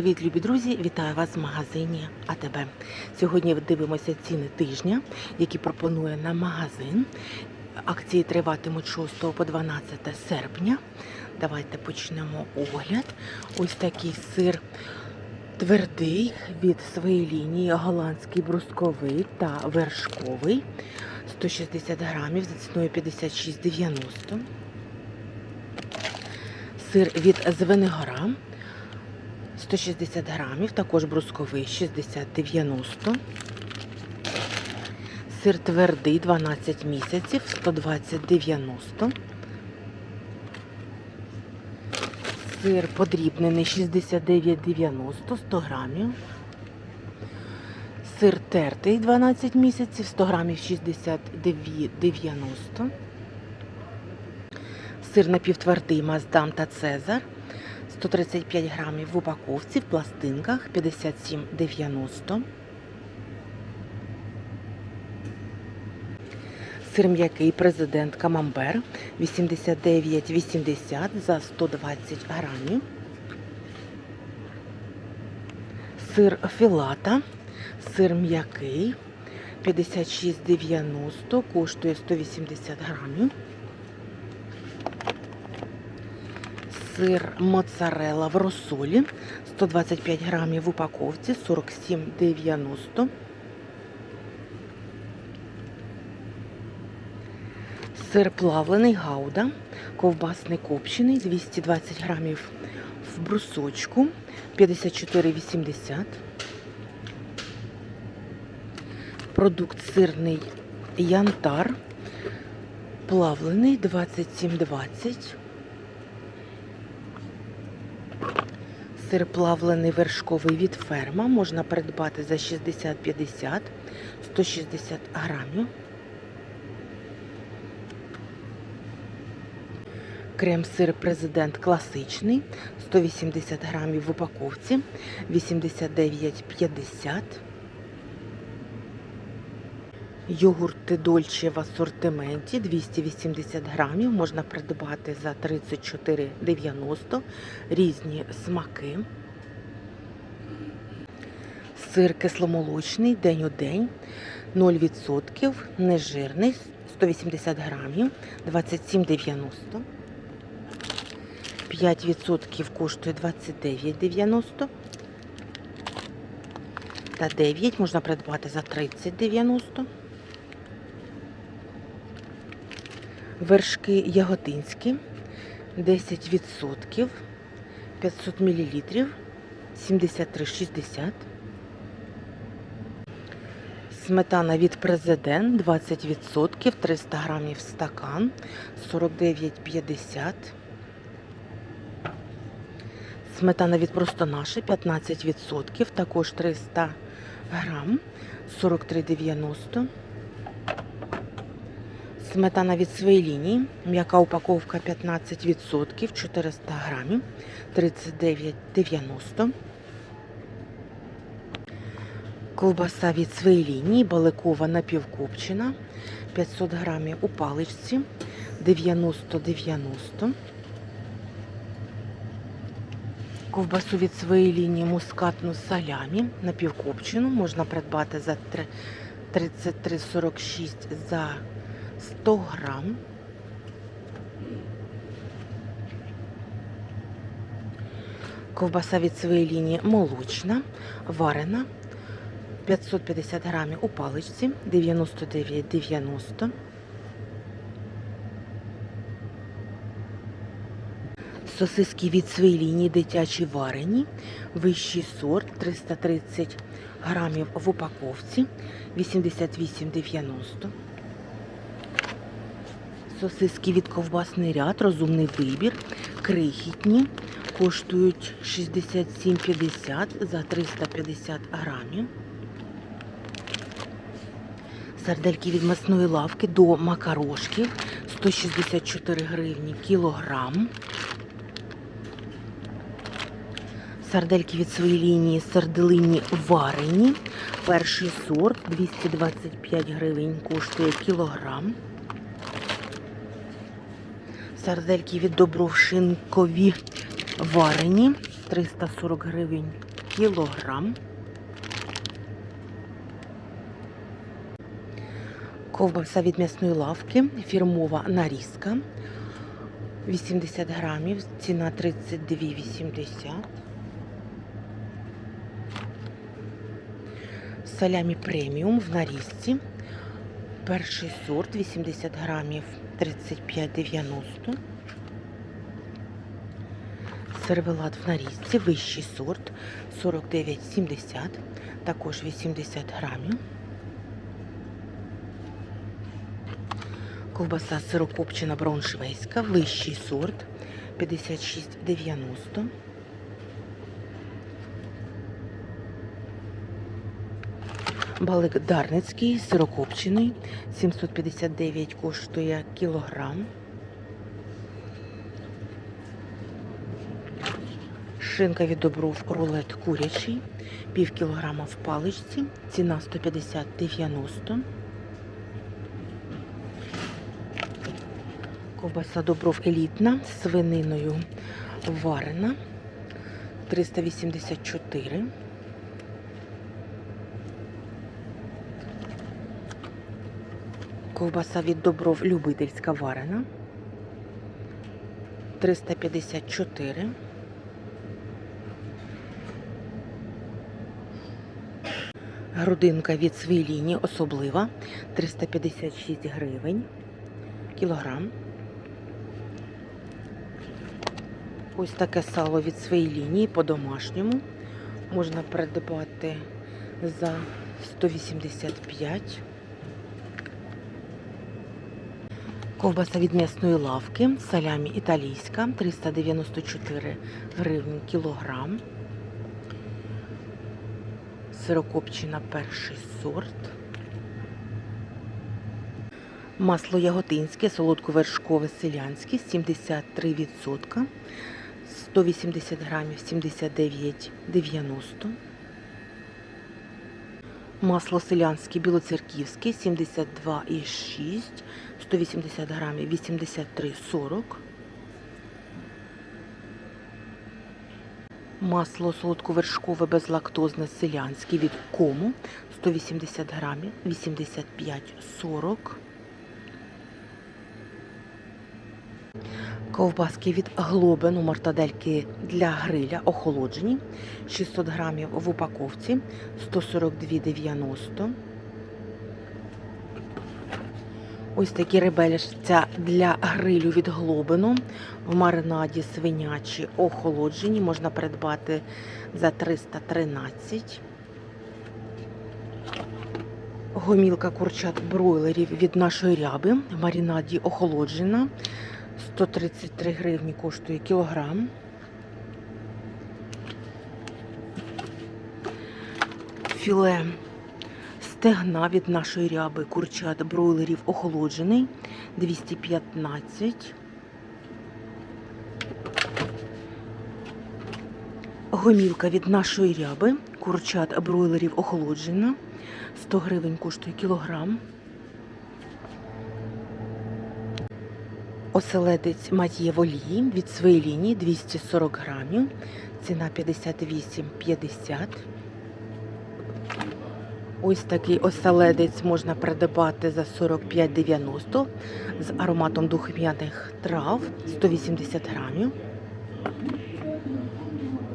Привіт, любі друзі! Вітаю вас в магазині АТБ. Сьогодні дивимося ціни тижня, які пропонує нам магазин. Акції триватимуть 6 по 12 серпня. Давайте почнемо огляд. Ось такий сир твердий від своєї лінії, голландський брусковий та вершковий. 160 грамів за ціною 56,90. Сир від Звенигора 160 грамів, також брусковий 60-90. Сир твердий 12 місяців 120-90. Сир подрібнений 69-90, 100 грамів. Сир тертий 12 місяців, 100 грамів 69-90. Сир напівтвердий Маздам та Цезар 135 грамів в упаковці в пластинках 57,90. Сир м'який президент Камамбер 89,80 за 120 грамів. Сир філата, сир м'який 56,90, коштує 180 грамів. Сир моцарелла в розсолі 125 грамів в упаковці 47,90. Сир плавлений гауда, ковбасний копчений 220 грамів в брусочку 54,80. Продукт сирний янтар плавлений 27,20. Сир плавлений вершковий від ферма можна придбати за 60-50, 160 грамів. Крем-сир президент класичний 180 грамів в упаковці 89,50. Йогурти Дольче в асортименті 280 грамів можна придбати за 34,90 різні смаки. Сир кисломолочний день у день 0%, нежирний 180 грамів 27,90. 5% коштує 29,90. Та 9 можна придбати за 30,90. Вершки яготинські 10%, 500 мл, 73,60. Сметана від президент 20%, 300 грамів стакан, 49,50. Сметана від просто наше 15%, також 300 грам, 43,90. Сметана від своєї лінії, м'яка упаковка 15%, 400 грамів, 39,90. Ковбаса від своєї лінії, баликова напівкопчена, 500 грамів у паличці, 90,90. Ковбасу від своєї лінії мускатну салямі напівкопчену можна придбати за 33,46 за 100 грам. Ковбаса від своєї лінії молочна, варена, 550 грамів у паличці, 99,90. Сосиски від своєї лінії дитячі варені, вищий сорт 330 грамів в упаковці, 88,90. Сосиски від ковбасний ряд, розумний вибір, крихітні, коштують 67,50 за 350 грамів. Сардельки від масної лавки до макарошки 164 гривні кілограм. Сардельки від своєї лінії сарделині варені. Перший сорт 225 гривень коштує кілограм. Сардельки від Добровшинкові варені 340 гривень кілограм. Ковбаса від м'ясної лавки, фірмова нарізка. 80 грамів, ціна 32,80. Салямі преміум в нарізці. Перший сорт 80 грамів 35,90. Сервелат в нарізці, вищий сорт 49,70, також 80 грамів. Ковбаса сирокопчена брауншвейська, вищий сорт 56,90. Балик Дарницький, сирокопчений, 759 коштує кілограм. Шинка від добров рулет курячий, пів кілограма в паличці, ціна 150,90. Ковбаса добров елітна свининою варена 384. Ковбаса від добров любительська варена 354. Грудинка від свиліні особлива 356 гривень кілограм. Ось таке сало від своєї лінії по-домашньому. Можна придбати за 185. Ковбаса від м'ясної лавки, салямі італійська 394 гривні кілограм. Сирокопчина перший сорт. Масло яготинське, солодковершкове селянське 73%. 180 грамів 79,90. Масло селянське білоцерківське 72,6, 180 грамів 83,40. Масло солодковершкове безлактозне селянське від кому 180 грамів 85,40. Ковбаски від глобину мартадельки для гриля охолоджені 600 грамів в упаковці 142,90. Ось такі ребелішця для грилю від глобину в маринаді свинячі охолоджені. Можна придбати за 313. Гомілка курчат бройлерів від нашої ряби в маринаді охолоджена. 133 гривні коштує кілограм. Філе стегна від нашої ряби курчат бройлерів охолоджений 215. Гомілка від нашої ряби курчат бройлерів охолоджена 100 гривень коштує кілограм. Оселедець Матіє Волії від своєї лінії 240 грамів. Ціна 58,50. Ось такий оселедець можна придбати за 45,90 з ароматом духмяних трав 180 грамів.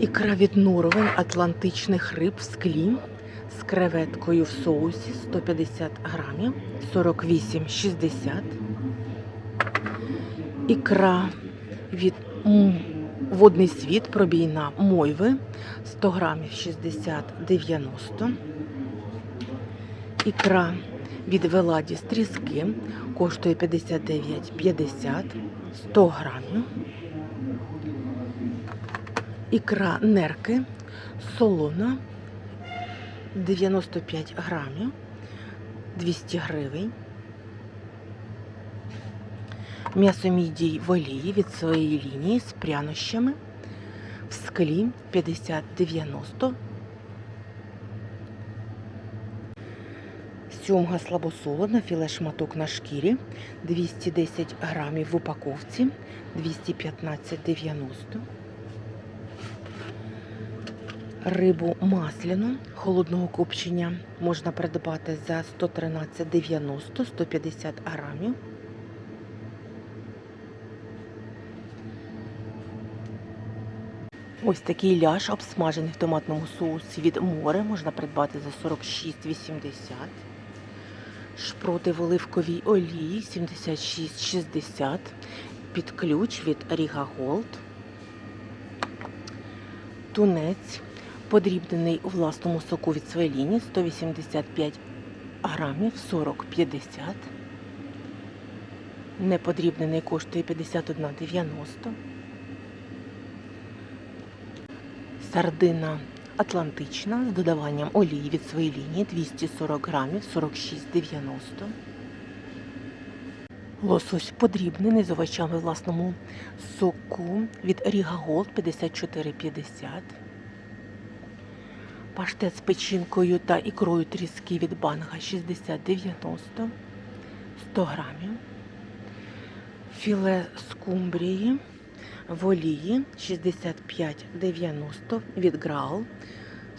Ікра від норовень атлантичних риб в склі з креветкою в соусі 150 грамів 48,60 Ікра від водний світ пробійна мойви 100 грамів 60-90. Ікра від Веладі стріски коштує 59,50 100 грамів. Ікра нерки солона 95 грамів 200 гривень. М'ясо мідій в олії від своєї лінії з прянощами в склі 50-90. Сьомга слабосолона, філе шматок на шкірі 210 грамів в упаковці 215,90. Рибу масляну холодного копчення можна придбати за 113,90 150 грамів. Ось такий ляш обсмажений в томатному соусі від море можна придбати за 46,80. Шпроти в оливковій олії 76,60. Під ключ від Ріга Голд. Тунець подрібнений у власному соку від Свеліні 185 грамів 40,50. Неподрібнений коштує 51,90. Сардина Атлантична з додаванням олії від своєї лінії 240 грамів 46,90. Лосось подрібнений з овочами власному соку від Ріга Голд 54,50. Паштет з печінкою та ікрою тріски від банга 60,90 100 грамів. Філе скумбрії в олії 65,90 від Грал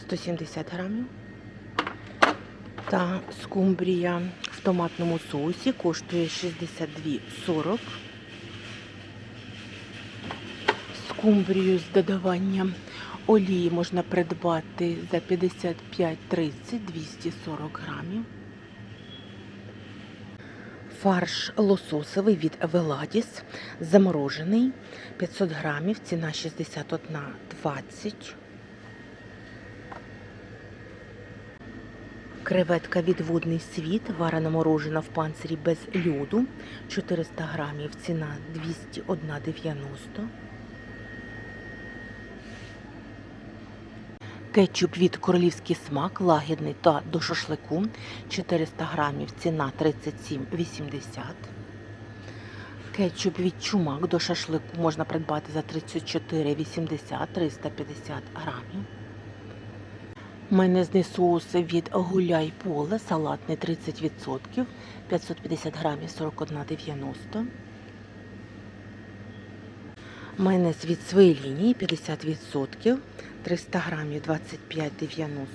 170 грамів. Та скумбрія в томатному соусі коштує 62,40. Скумбрію з додаванням олії можна придбати за 55,30 240 грамів. Фарш лососовий від Веладіс заморожений 500 грамів, ціна 61,20. Креветка від водний світ, варена морожена в панцирі без льоду 400 грамів, ціна 201,90. Кетчуп від королівський смак, лагідний та до шашлику 400 грамів, ціна 37,80. Кетчуп від чумак до шашлику можна придбати за 34,80 350 грамів. Майонезний соус від гуляй поле, салатний 30%, 550 грамів 41,90. Майонез від своєї лінії 50%, 300 грамів 25,90.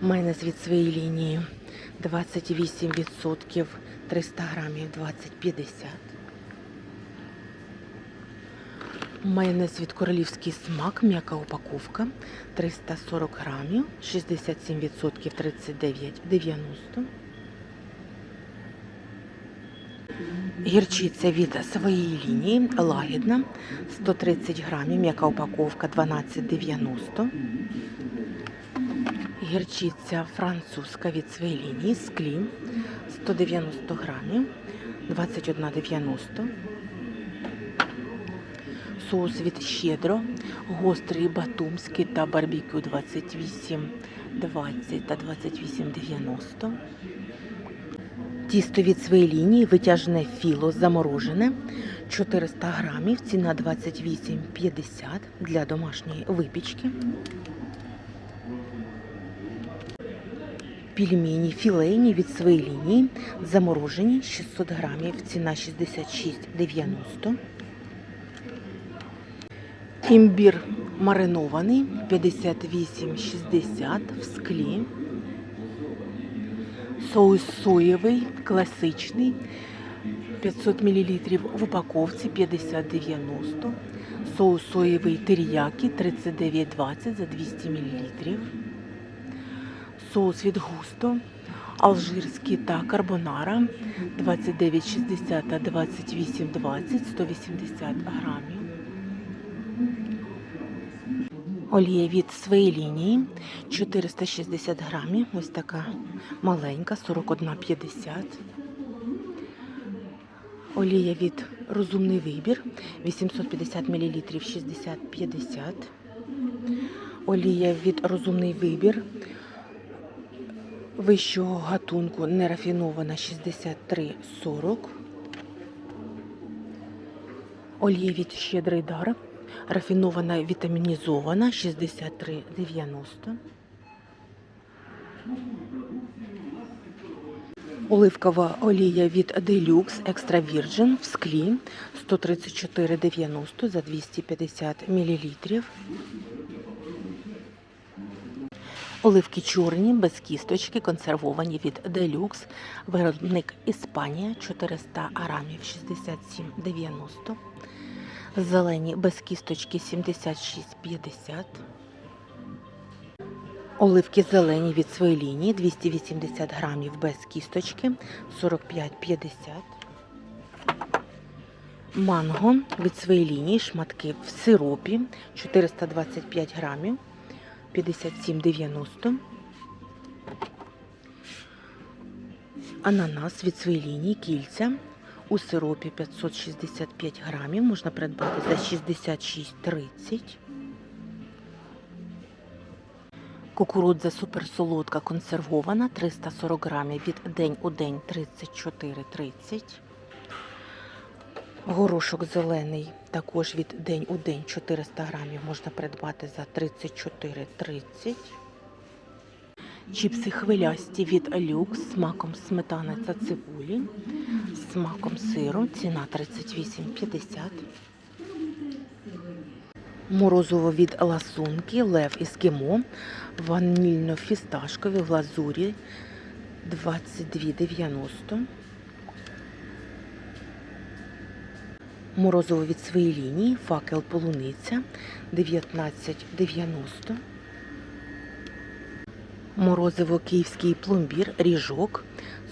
Майонез від своєї лінії 28%, 300 грамів 20,50. Майонез від королівський смак, м'яка упаковка 340 грамів, 67% 39,90. Гірчиця від своєї лінії лагідна 130 грамів, м'яка упаковка 12,90. Гірчиця французька від своєї лінії склі 190 грамів 21,90. Соус від щедро, гострий батумський та барбекю 28, 20 та 28,90. Тісто від своєї лінії витяжне філо заморожене 400 грамів, ціна 28,50 для домашньої випічки. Пельмені філейні від своєї лінії заморожені 600 грамів, ціна 66,90. Імбір маринований 58,60 в склі. Соус соєвий, класичний 500 мл в упаковці 50,90. Соус соєвий теріякі 39,20 за 200 мл. Соус від густо, алжирський та карбонара 29,60 та 28,20 180 грамів. Олія від своєї лінії 460 грамів. Ось така маленька, 41,50. Олія від розумний вибір 850 мл 60,50. Олія від розумний вибір вищого гатунку нерафінована 63,40. Олія від щедрий дар рафінована вітамінізована 63,90. Оливкова олія від Deluxe Extra Virgin в склі 134,90 за 250 мл. Оливки чорні, без кісточки, консервовані від Deluxe. Виробник Іспанія 400 грамів 67,90. Зелені без кісточки 76,50. Оливки зелені від своєї лінії 280 грамів без кісточки 45,50. Манго від своєї лінії шматки в сиропі 425 грамів 57,90. Ананас від своєї лінії кільця у сиропі 565 грамів можна придбати за 66,30. Кукурудза суперсолодка консервована 340 грамів від день у день 34,30. Горошок зелений також від день у день 400 грамів можна придбати за 34,30. Чіпси хвилясті від люкс з смаком сметани та цибулі, смаком сиру, ціна 38,50. Морозиво від ласунки, лев ескімо, ванільно-фісташкові глазурі 22,90. Морозиво від своєї лінії, факел полуниця 19,90. Морозиво київський пломбір, ріжок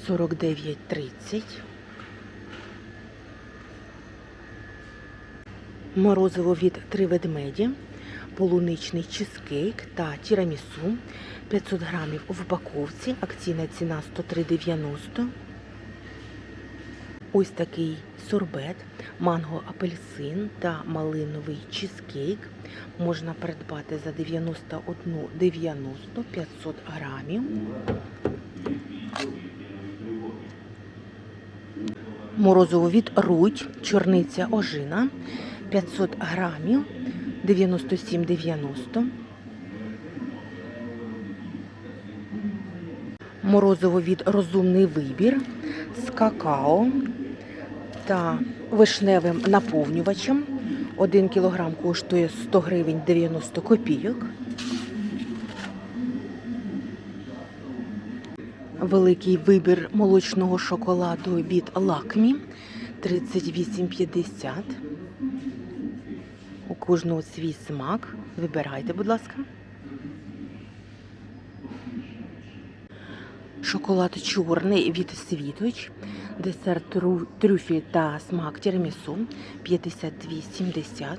49,30. Морозиво від три ведмеді, полуничний чизкейк та тірамісу 500 грамів в упаковці, акційна ціна 103,90. Ось такий сорбет, манго апельсин та малиновий чизкейк можна придбати за 91,90 500 грамів. Морозиво від Рудь, чорниця ожина 500 грамів 97,90. Морозиво від розумний вибір з какао та вишневим наповнювачем. 1 кілограм коштує 100 гривень 90 копійок. Великий вибір молочного шоколаду від Лакмі 38,50. У кожного свій смак. Вибирайте, будь ласка. Шоколад чорний від світоч, десерт трюфі та смак тірамісу 52,70.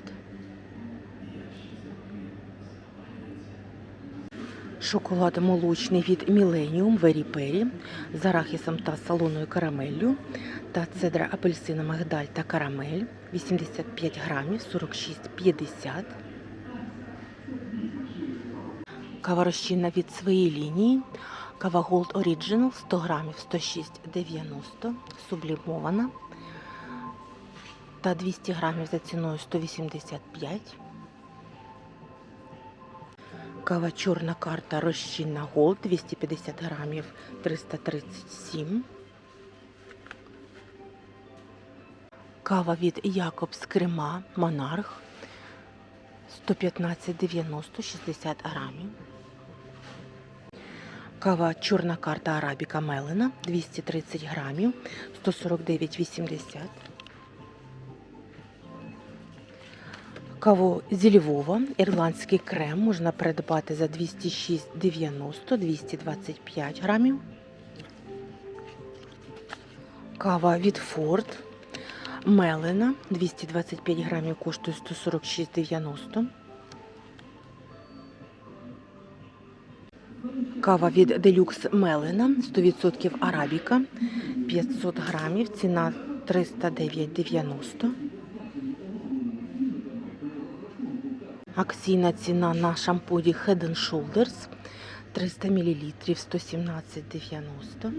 Шоколад молочний від Millennium Very Peri з арахісом та салоною карамеллю та цедра апельсина, мигдаль та карамель 85 грамів 46,50. Кава розчинна від своєї лінії. Кава Gold Original 100 грамів 106,90, сублімована. Та 200 грамів за ціною 185. Кава чорна карта розчинна Gold 250 грамів 337. Кава від Якобс Крема Монарх 115,90 60 грамів. Кава чорна карта Арабіка Мелена 230 грамів 149,80. Каву зі Львова, ірландський крем можна придбати за 206,90 225 грамів. Кава від Форд Мелена 225 грамів коштує 146,90. Кава від Deluxe Мелена 100% арабіка 500 грамів, ціна 309,90. Акційна ціна на шампуні Head and Shoulders 300 мл 117,90.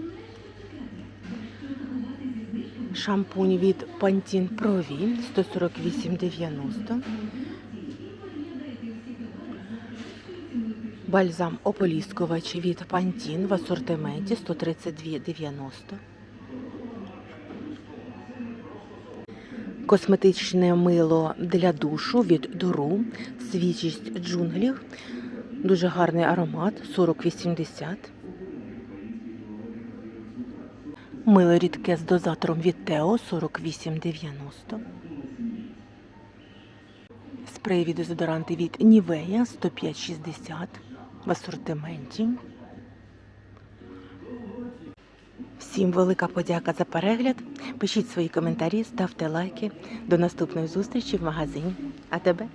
Шампунь від Pantene Pro V 148,90. Бальзам ополіскувач від Pantene в асортименті 132,90. Косметичне мило для душу від Дуру. Свіжість джунглів. Дуже гарний аромат 40,80. Мило рідке з дозатором від Тео 48,90. Спрей від дезодоранти від Нівея 105,60 в асортименті. Всім велика подяка за перегляд. Пишіть свої коментарі, ставте лайки. До наступної зустрічі в магазині. А тебе?